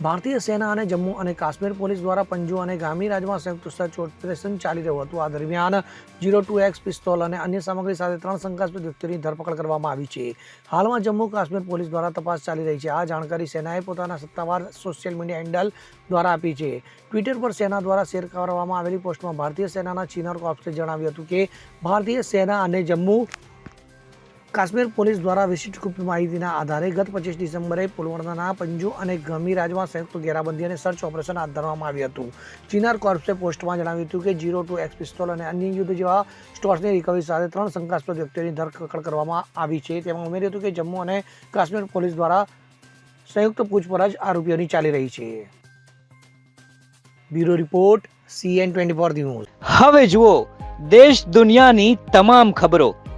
ભારતીય સેના અને જમ્મુ અને કાશ્મીર પોલીસ દ્વારા પંજુ અને ગામી રાજમાં સંયુક્ત સર્ચ ઓપરેશન ચાલી રહ્યું હતું. આ દરમિયાન જીરો ટુ એક્સ પિસ્તોલ અને અન્ય સામગ્રી સાથે ત્રણ શંકાસ્પદ વ્યક્તિઓની ધરપકડ કરવામાં આવી છે. હાલમાં જમ્મુ કાશ્મીર પોલીસ દ્વારા તપાસ ચાલી રહી છે. આ જાણકારી સેનાએ પોતાના સત્તાવાર સોશિયલ મીડિયા હેન્ડલ દ્વારા આપી છે. ટ્વિટર પર સેના દ્વારા શેર કરવામાં આવેલી પોસ્ટમાં ભારતીય સેનાના ચીનર કોર્પ્સે જણાવ્યું હતું કે, ભારતીય સેના અને જમ્મુ કાશ્મીર પોલીસ દ્વારા વિશિષ્ટ ગુપ્ત માહિતીના આધારે ગત પચીસ ડિસેમ્બરે પુલવામાના પંજુ અને ગમી રાજમાં સંયુક્ત ઘેરાબંધી અને સર્ચ ઓપરેશન હાથ ધરવામાં આવ્યું હતું. ચીનાર કોર્પ્સે પોસ્ટમાં જણાવ્યું હતું કે જીરો ટુ એક્સ પિસ્તોલ અને અન્ય યુદ્ધ જેવા સ્ટોર્સની રિકવરી સાથે ત્રણ શંકાસ્પદ વ્યક્તિઓની ધરપકડ કરવામાં આવી છે. તેમાં ઉમેર્યું હતું કે જમ્મુ અને કાશ્મીર પોલીસ દ્વારા સંયુક્ત પૂછપરછ આરોપીઓની ચાલી રહી છે. Bureau report, CN twenty four news. હવે જુઓ, દેશ દુનિયાની તમામ ખબરો.